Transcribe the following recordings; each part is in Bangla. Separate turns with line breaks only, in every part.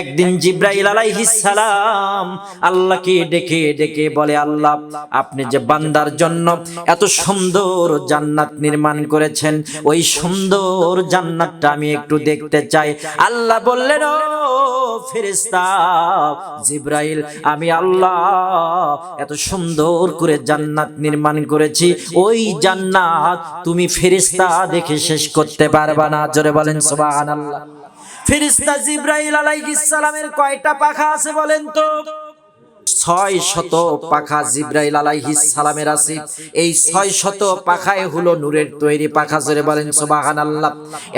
একদিন জিব্রাইল সালাম আল্লাহকে ডেকে ডেকে বলে, আল্লাহ, আপনি যে বান্দার জন্য এত সুন্দর জান্নাত নির্মাণ করেছেন, ওই সুন্দর জান্নাতটা আমি একটু দেখতে চাই। আল্লাহ বললেন, ও ফেরেশতা জিব্রাইল, আমি আল্লাহ এত সুন্দর করে জান্নাত নির্মাণ করেছি, ওই জান্নাত তুমি ফেরেশতা দেখে শেষ করতে পারবা না। জোরে বলেন, সুবহানাল্লাহ। ফেরিস্তা জিব্রাইল আলাইহিস সালামের কয়টা পাখা আছে বলেন তো? ছয় শত পাখা জিব্রাইল আলাইহিস সালামের আছে। এই ছয় শত পাখায় হলো নূরের তৈরি পাখা, জোরে বলেন সুবাহান আল্লাহ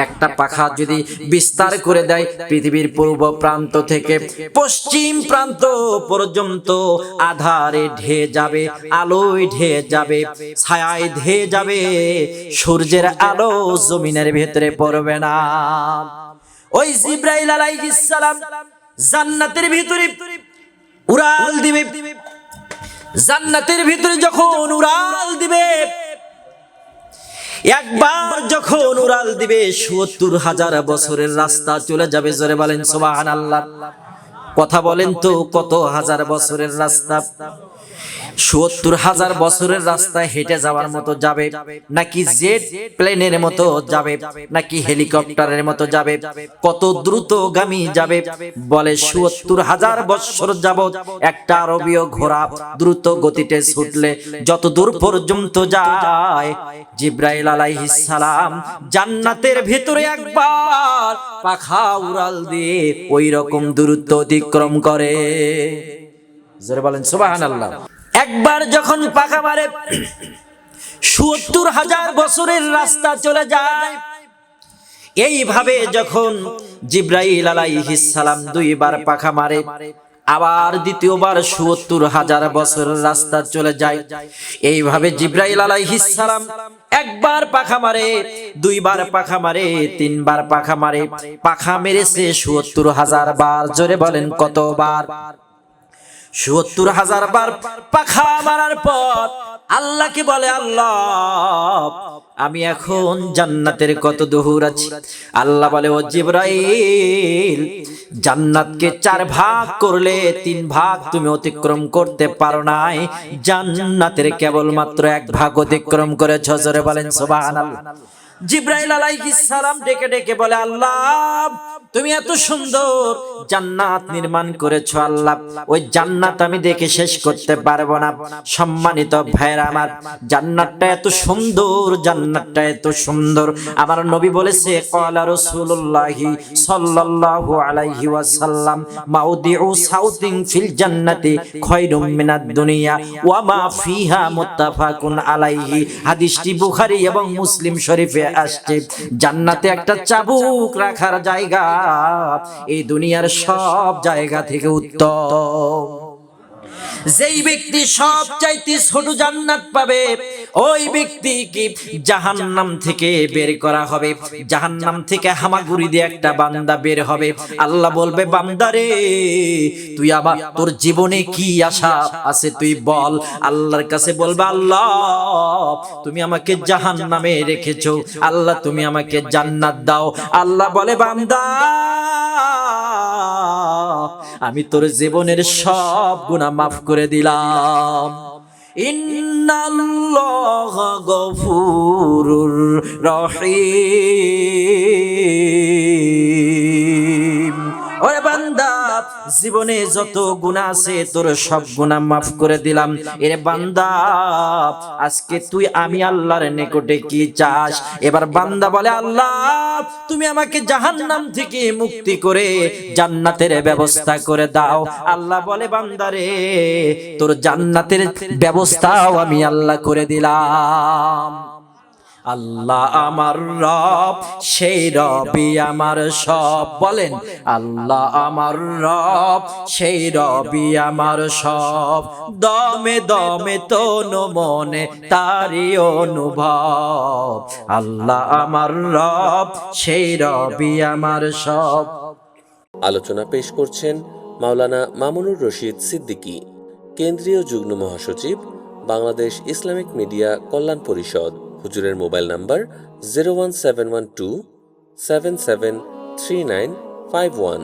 একটা পাখা যদি বিস্তার করে দেয়, পৃথিবীর পূর্ব প্রান্ত থেকে পশ্চিম প্রান্ত পর্যন্ত আধারে ঢেয়ে যাবে, আলোয় ঢেয়ে যাবে, ছায়ায় ধেয়ে যাবে, সূর্যের আলো জমিনের ভেতরে পড়বে না। ওই জিব্রাইল সালাম জান্নাতের ভিতরে উড়াল দিবে। জান্নাতের ভিতরে যখন উড়াল দিবে, একবার যখন উড়াল দিবে, সত্তর হাজার বছরের রাস্তা চলে যাবে, জোরে বলেন সোবাহান আল্লাহ কথা বলেন তো, কত হাজার বছরের রাস্তা? সত্তর হাজার বছরের রাস্তায় হেঁটে যাওয়ার মতো যাবে, নাকি জেট প্লেনের মতো যাবে, নাকি হেলিকপ্টারের মতো যাবে, কত দ্রুতগামী যাবে, বলে সত্তর হাজার বছর যাবৎ একটা আরবীয় ঘোড়া দ্রুত গতিতে ছুটলে যত দূর পর্যন্ত যায়, জিব্রাইল আলাইহিস সালাম জান্নাতের ভিতরে একবার পাখা উড়াল দিয়ে ওই রকম দূরত্ব অতিক্রম করে। জোরে বলেন, সুবহানাল্লাহ। একবার যখন পাখা মারে সত্তর হাজার বছরের রাস্তা চলে যায়। এইভাবে যখন জিব্রাইল সালাম দুইবার পাখা মারে, আবার দ্বিতীয়বার সত্তর হাজার বছরের রাস্তা চলে যায়। এইভাবে জিব্রাইল সালাম একবার পাখা মারে, দুইবার পাখা মারে, তিনবার পাখা মারে, পাখা মেরেছে সত্তর হাজার বার। জোরে বলেন কতবার? সত্তর হাজার বার পাখা মারার পর আল্লাহকে বলে, আল্লাহ, আমি এখন জান্নাতের কত দূর আছি। আল্লাহ বলে, ও জিব্রাইল, জান্নাতকে চার ভাগ করলে তিন ভাগ তুমি অতিক্রম করতে পারো নাই। জান্নাতের কেবলমাত্র এক ভাগ অতিক্রম করেছ, জোরে বলেন, সুবহানাল্লাহ। জিব্রাইল আলাইহিস সালাম ডেকে ডেকে বলে, আল্লাহ, তুমি এত সুন্দর জান্নাত নির্মাণ করেছ, আল্লাহ। ওই জান্নাত আমি দেখে শেষ করতে পারব না। সম্মানিত ভাইরা আমার, জান্নাতটা এত সুন্দর, জান্নাতটা এত সুন্দর। আমার নবী বলেছে, ক্বালা রাসূলুল্লাহি সাল্লাল্লাহু আলাইহি ওয়াসাল্লাম, মাউদিউ সাউতিন ফিল জান্নাতি খায়রুম মিনাদ দুনিয়া, ওয়া মা ফিহা মুত্তাফাকুন আলাইহি। হাদিসটি বুখারী এবং মুসলিম শরীফে আসছে। জান্নাতে একটা চাবুক রাখার জায়গা। এই দুনিয়ার সব জায়গা থেকে উত্তম। যেই ব্যক্তি সব চাইতে ছোট জান্নাত পাবে, ওই ব্যক্তি কি জাহান্নাম থেকে বের করা হবে। জাহান্নাম থেকে হামাগুড়ি দিয়ে একটা বান্দা বের হবে। আল্লাহ বলবে বান্দারে তুই আবার তোর জীবনে কি আশা আছে তুই বল। আল্লাহর কাছে বলবে, আল্লাহ, তুমি আমাকে জাহান্নামে রেখেছো। আল্লাহ, তুমি আমাকে জান্নাত দাও। আল্লাহ বলে, বান্দা আমি তোর জীবনের সব গুণা মাফ করে দিলাম। ইন্নাল্লাহ গফুরুর ওরে বান্দা জীবনে যত গুণা আছে, তোর সব গুণা মাফ করে দিলাম। এরে বান্দা, আজকে তুই আমি আল্লাহর নিকটে কি চাস? এবার বান্দা বলে, আল্লাহ, তুমি আমাকে জাহান্নাম থেকে মুক্তি করে জান্নাতের ব্যবস্থা করে দাও। আল্লাহ বলে বান্দারে তোর জান্নাতের ব্যবস্থাও আমি আল্লাহ করে দিলাম। আল্লাহ আমার রব, সেই রবি আমার সব। বলেন, আল্লাহ আমার রব, সেই রবি আমার সব। দমে দমে তন মনে তারি অনুভব। আল্লাহ আমার রব, সেই রবি আমার সব।
আলোচনা পেশ করছেন মাওলানা মামুনুর রশিদ সিদ্দিকী, কেন্দ্রীয় যুগ্ম মহাসচিব, বাংলাদেশ ইসলামিক মিডিয়া কল্যাণ পরিষদ। হুজুরের mobile number zero one seven one two seven seven three nine five one.